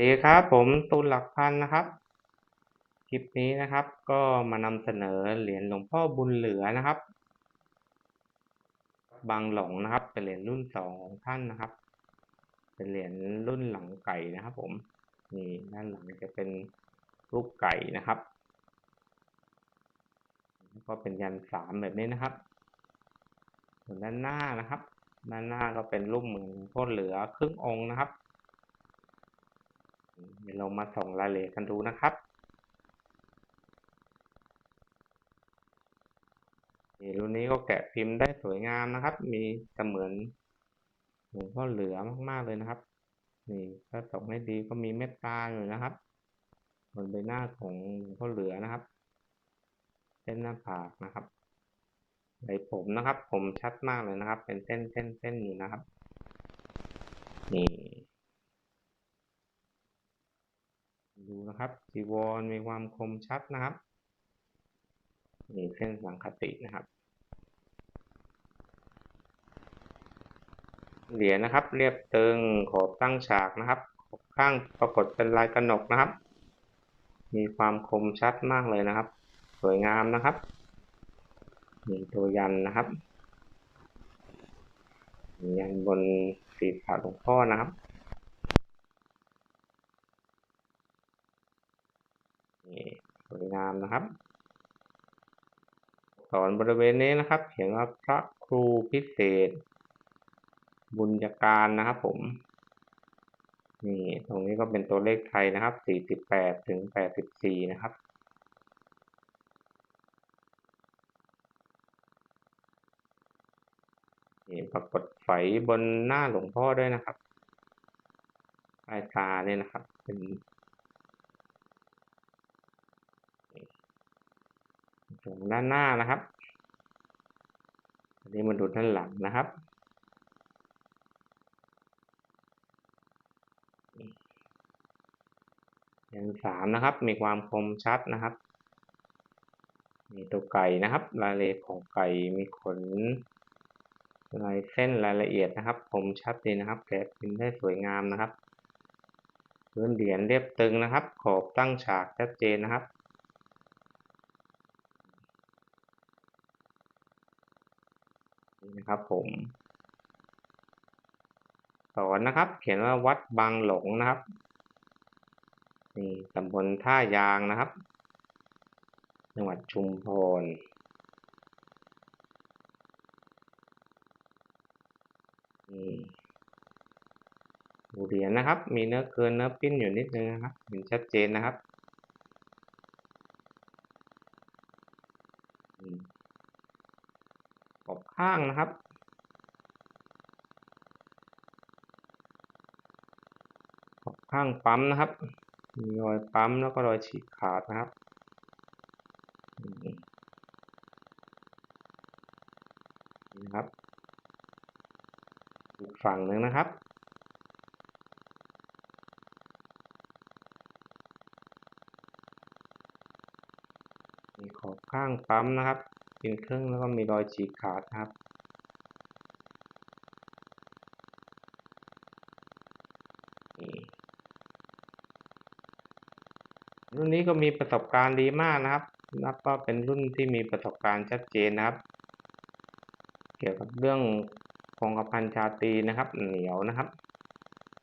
ดีครับผมตูนหลักพันนะครับ คลิปนี้นะครับ ก็มานำเสนอเหรียญหลวงพ่อบุญเหลือนะครับ บางหลงนะครับ เป็นเหรียญรุ่นสองของท่านนะครับ เป็นเหรียญรุ่นหลังไก่นะครับ ผมนี่ด้านหลังจะเป็นรูปไก่นะครับก็เป็นยันสามแบบนี้นะครับส่วนด้านหน้านะครับ ด้านหน้าก็เป็นรูปเหมือนพ่อเหลือครึ่งองค์นะครับ เดี๋ยวเรามาส่องรายละเอียดกันดูนะครับนี่รุ่นนี้ก็แกะพิมพ์ได้สวยงามนะครับ มีเสมือนหลวงพ่อเหลือมากๆเลยนะครับ นี่ถ้าส่องให้ดีก็มีเม็ดตาอยู่นะครับบนใบหน้าของหลวงพ่อเหลือนะครับเส้นหน้าผากนะครับใบผมนะครับ ผมชัดมากเลยนะครับ เป็นเส้นเส้นเส้นอยู่นะครับ นี่ ดูนะครับจีวรมีความคมชัดนะครับมีเส้นสังคตินะครับ เหรียญนะครับ เรียบตึงขอบตั้งฉากนะครับขอบข้างปรากฏเป็นลายกระหนกนะครับ มีความคมชัดมากเลยนะครับ สวยงามนะครับมีตัวยันนะครับ ยันบนศีรษะหลวงพ่อนะครับนี่สวย งามนะครับสอนบริเวณนี้นะครับ เขียนว่าพระครูพิเศษ บุญญาการนะครับผม นี่ตรงนี้ก็เป็นตัวเลขไทยนะครับ 48 ถึง 84 นะครับนี่ปรากฏไฝบนหน้าหลวงพ่อด้วยนะครับปลายตาเนี่ยนะครับ เป็น ตรงด้านหน้านะครับ อันนี้มาดูด้านหลังนะครับยันสามนะครับ มีความคมชัดนะครับ มีตัวไก่นะครับ รายละเอียดของไก่มีขนลายเส้นรายละเอียดนะครับคมชัดดีนะครับแกะพิมพ์ได้สวยงามนะครับพื้นเหรียญเรียบตึงนะครับ ขอบตั้งฉากชัดเจนนะครับ นะครับผมสอนนะครับ เขียนว่าวัดบางหลงนะครับนี่ตำบลท่ายางนะครับ จังหวัดชุมพรนี่ดูเหรียญนะครับ มีเนื้อเกินเนื้อปิ้นอยู่นิดนึงนะครับ เห็นชัดเจนนะครับ ขอบข้างนะครับขอบข้างปั๊มนะครับ มีรอยปั๊มแล้วก็รอยฉีกขาดนะครับนี่นะครับอีกฝั่งหนึ่งนะครับมีขอบข้างปั๊มนะครับ เป็นครึ่งแล้วก็มีรอยฉีกขาดนะครับ รุ่นนี้ก็มีประสบการณ์ดีมากนะครับ นับว่าเป็นรุ่นที่มีประสบการณ์ชัดเจนนะครับ เกี่ยวกับเรื่องคงกระพันชาตีนะครับ เหนียวนะครับ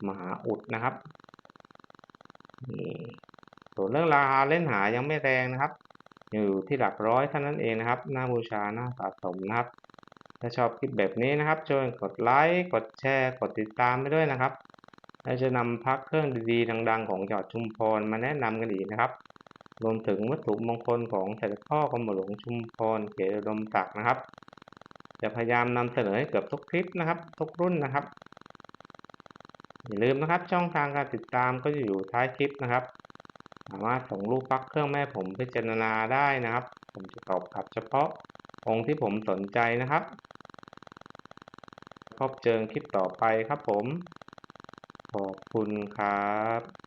มหาอุดนะครับส่วนเรื่องราคาเล่นหายังไม่แรงนะครับ อยู่ที่หลักร้อยเท่านั้นเองนะครับหน้าบูชาหน้าสะสมนะครับ ถ้าชอบคลิปแบบนี้นะครับช่วยกดไลค์กดแชร์ กดติดตามไปด้วยนะครับและจะนำพักเครื่องดีๆ ดัง ๆ ของจังหวัดชุมพรมาแนะนำกันอีกนะครับ รวมถึงวัตถุมงคลของเสด็จพ่อกรมหลวงชุมพรเขตอุดมศักนะครับ จะพยายามนำเสนอให้เกือบทุกคลิปนะครับ ทุกรุ่นนะครับ อย่าลืมนะครับช่องทางการติดตามก็จะอยู่ท้ายคลิปนะครับ สามารถส่งรูปปักเครื่องแม่ผมพิจารณาได้นะครับ ผมจะตอบกลับเฉพาะองค์ที่ผมสนใจนะครับ พบเจอคลิปต่อไปครับผม ขอบคุณครับ